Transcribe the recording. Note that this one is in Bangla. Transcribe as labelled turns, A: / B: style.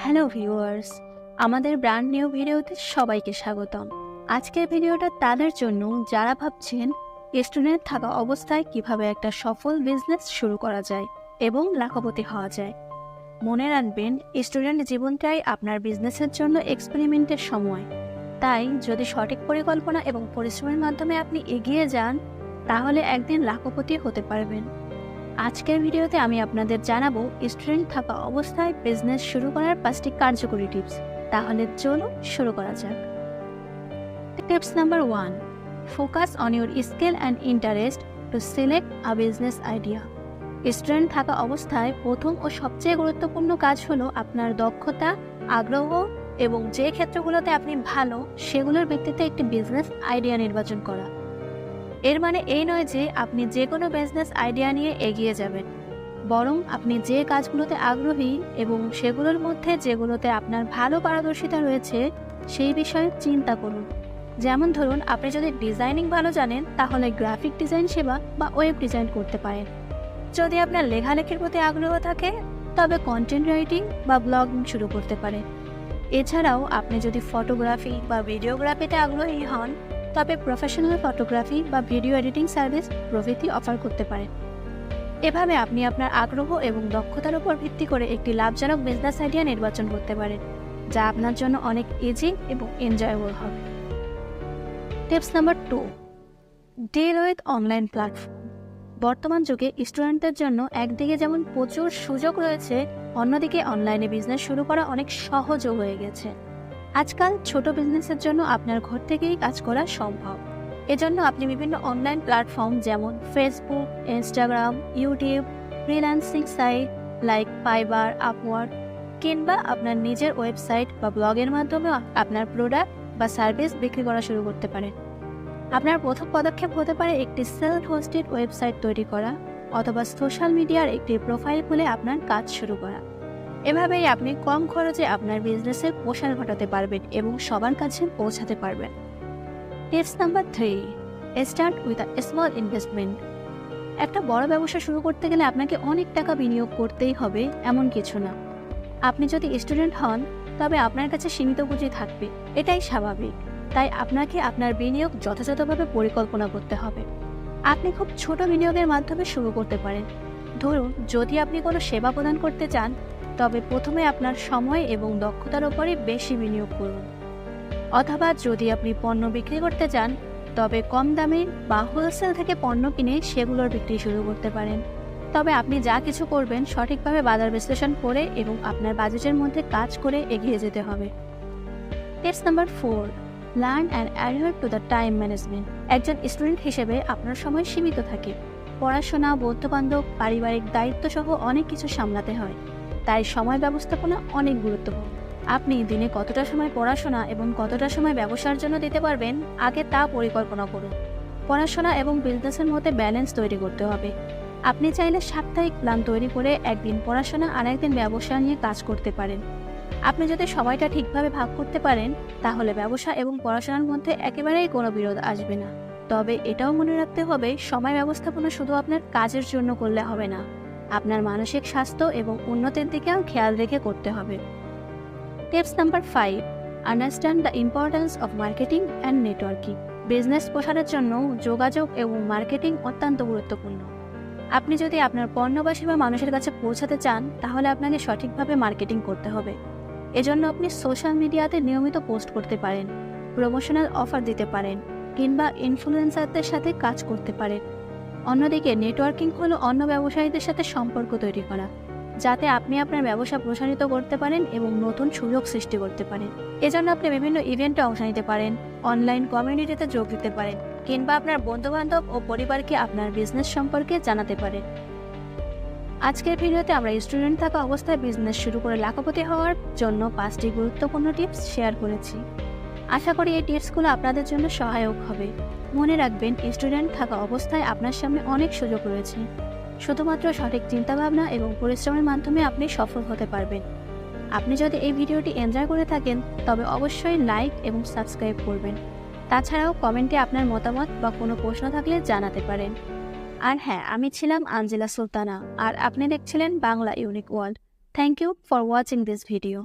A: হ্যালো ভিউয়ার্স, আমাদের ব্র্যান্ড নিউ ভিডিওতে সবাইকে স্বাগতম। আজকের ভিডিওটা তাদের জন্য যারা ভাবছেন স্টুডেন্ট থাকা অবস্থায় কীভাবে একটা সফল বিজনেস শুরু করা যায় এবং লাখপতি হওয়া যায়, মনে রাখবেন স্টুডেন্ট জীবনটাই আপনার বিজনেসের জন্য এক্সপেরিমেন্টের সময়। তাই যদি সঠিক পরিকল্পনা এবং পরিশ্রমের মাধ্যমে আপনি এগিয়ে যান, তাহলে একদিন লাখপতি হতে পারবেন। আজকের ভিডিওতে আমি আপনাদের জানাব স্টুডেন্ট থাকা অবস্থায় বিজনেস শুরু করার পাঁচটি কার্যকরী টিপস তাহলে চলো শুরু করা যাক। Tips number one focus on your skill and interest to select a business idea student থাকা অবস্থায় প্রথম ও সবচেয়ে গুরুত্বপূর্ণ কাজ হলো আপনার দক্ষতা, আগ্রহ এবং যে ক্ষেত্রগুলোতে আপনি ভালো, সেগুলোর ভিত্তিতে একটি বিজনেস আইডিয়া নির্বাচন করা। এর মানে এই নয় যে আপনি যে কোনো বিজনেস আইডিয়া নিয়ে এগিয়ে যাবেন। বরং আপনি যে কাজগুলোতে আগ্রহী এবং সেগুলোর মধ্যে যেগুলোতে আপনার ভালো পারদর্শিতা রয়েছে, সেই বিষয়ে চিন্তা করুন। যেমন ধরুন, আপনি যদি ডিজাইনিং ভালো জানেন, তাহলে গ্রাফিক ডিজাইন সেবা বা ওয়েব ডিজাইন করতে পারেন। যদি আপনার লেখালেখির প্রতি আগ্রহ থাকে, তবে কন্টেন্ট রাইটিং বা ব্লগিং শুরু করতে পারেন। এছাড়াও আপনি যদি ফটোগ্রাফি বা ভিডিওগ্রাফিতে আগ্রহী হন তবে প্রফেশনাল ফটোগ্রাফি বা ভিডিও এডিটিং সার্ভিস প্রভৃতি অফার করতে পারেন এভাবে আপনি আপনার আগ্রহ এবং দক্ষতার উপর ভিত্তি করে একটি লাভজনক বিজনেস আইডিয়া নির্বাচন করতে পারেন, যা আপনার জন্য অনেক ইজি এবং এনজয়েবল হবে। Tips number two deal with online platform বর্তমান যুগে স্টুডেন্টদের জন্য একদিকে যেমন প্রচুর সুযোগ রয়েছে, অন্যদিকে অনলাইনে বিজনেস শুরু করা অনেক সহজও হয়ে গেছে। আজকাল ছোট বিজনেসের জন্য আপনার ঘর থেকেই কাজ করা সম্ভব। এজন্য আপনি বিভিন্ন অনলাইন প্ল্যাটফর্ম যেমন Facebook Instagram YouTube freelancing site like Fiverr Upwork কিংবা আপনার নিজের ওয়েবসাইট বা ব্লগের মাধ্যমে আপনার প্রোডাক্ট বা সার্ভিস বিক্রি করা শুরু করতে পারেন। আপনার প্রথম পদক্ষেপ হতে পারে একটি সেলফ হোস্টেড ওয়েবসাইট তৈরি করা অথবা সোশ্যাল মিডিয়ার একটি প্রোফাইল খুলে আপনার কাজ শুরু করা। এভাবেই আপনি কম খরচে আপনার বিজনেসের প্রসার ঘটাতে পারবেন এবং সবার কাছে পৌঁছাতে পারবেন। Tips number three start with a small investment একটা বড় ব্যবসা শুরু করতে গেলে আপনাকে অনেক টাকা বিনিয়োগ করতেই হবে এমন কিছু না। আপনি যদি স্টুডেন্ট হন, তবে আপনার কাছে সীমিত পুঁজি থাকবে, এটাই স্বাভাবিক। তাই আপনাকে আপনার বিনিয়োগ যথাযথভাবে পরিকল্পনা করতে হবে। আপনি খুব ছোট বিনিয়োগের মাধ্যমে শুরু করতে পারেন। ধরুন, যদি আপনি কোনো সেবা প্রদান করতে চান তবে প্রথমে আপনার সময় এবং দক্ষতার উপরে বেশি বিনিয়োগ করুন। অথবা যদি আপনি পণ্য বিক্রি করতে চান, তবে কম দামে বা হোলসেল থেকে পণ্য কিনে সেগুলোর বিক্রি শুরু করতে পারেন। তবে আপনি যা কিছু করবেন সঠিকভাবে বাজার বিশ্লেষণ করে এবং আপনার বাজেটের মধ্যে কাজ করে এগিয়ে যেতে হবে। Tips number four learn and adhere to the time management একজন স্টুডেন্ট হিসেবে আপনার সময় সীমিত থাকে। পড়াশোনা, বন্ধুবান্ধব, পারিবারিক দায়িত্ব সহ অনেক কিছু সামলাতে হয়। তাই সময় ব্যবস্থাপনা অনেক গুরুত্বপূর্ণ। আপনি দিনে কতটা সময় পড়াশোনা এবং কতটা সময় ব্যবসার জন্য দিতে পারবেন, আগে তা পরিকল্পনা করুন। পড়াশোনা এবং বিজনেসের মধ্যে ব্যালেন্স তৈরি করতে হবে। আপনি চাইলে সাপ্তাহিক প্ল্যান তৈরি করে একদিন পড়াশোনা আর একদিন ব্যবসা নিয়ে কাজ করতে পারেন। আপনি যদি সময়টা ঠিকভাবে ভাগ করতে পারেন, তাহলে ব্যবসা এবং পড়াশোনার মধ্যে একেবারেই কোনো বিরোধ আসবে না। তবে এটাও মনে রাখতে হবে, সময় ব্যবস্থাপনা শুধু আপনার কাজের জন্য করলে হবে না। আপনার মানসিক স্বাস্থ্য এবং উন্নতির দিকেও খেয়াল রেখে করতে হবে। Tips number five understand the importance of marketing and networking business প্রসারের জন্য যোগাযোগ এবং মার্কেটিং অত্যন্ত গুরুত্বপূর্ণ। আপনি যদি আপনার পণ্য বা সেবা মানুষের কাছে পৌঁছাতে চান, তাহলে আপনাকে সঠিকভাবে মার্কেটিং করতে হবে। এজন্য আপনি সোশ্যাল মিডিয়াতে নিয়মিত পোস্ট করতে পারেন প্রমোশনাল অফার দিতে পারেন, কিংবা ইনফ্লুয়েন্সারদের সাথে কাজ করতে পারেন। অন্যদিকে নেটওয়ার্কিং হলো অন্য ব্যবসায়ীদের সাথে সম্পর্ক তৈরি করা, যাতে আপনি আপনার ব্যবসা প্রসারিত করতে পারেন এবং নতুন সুযোগ সৃষ্টি করতে পারেন। এজন্য আপনি বিভিন্ন ইভেন্টে অংশ নিতে পারেন, অনলাইন কমিউনিটিতে যোগ দিতে পারেন, কিংবা আপনার বন্ধুবান্ধব ও পরিবারকে আপনার বিজনেস সম্পর্কে জানাতে পারেন। আজকের ভিডিওতে আমরা স্টুডেন্ট থাকা অবস্থায় বিজনেস শুরু করে লাখপতি হওয়ার জন্য পাঁচটি গুরুত্বপূর্ণ টিপস শেয়ার করেছি। আশা করি এই টিপসগুলো আপনাদের জন্য সহায়ক হবে। মনে রাখবেন, স্টুডেন্ট থাকা অবস্থায় আপনার সামনে অনেক সুযোগ রয়েছে। শুধুমাত্র সঠিক চিন্তাভাবনা এবং পরিশ্রমের মাধ্যমে আপনি সফল হতে পারবেন। আপনি যদি এই ভিডিওটি এনজয় করে থাকেন, তবে অবশ্যই লাইক এবং সাবস্ক্রাইব করবেন। তাছাড়াও কমেন্টে আপনার মতামত বা কোনো প্রশ্ন থাকলে জানাতে পারেন। আর হ্যাঁ আমি ছিলাম আঞ্জেলা সুলতানা, আর আপনি দেখছিলেন Bangla unique world. Thank you for watching this video.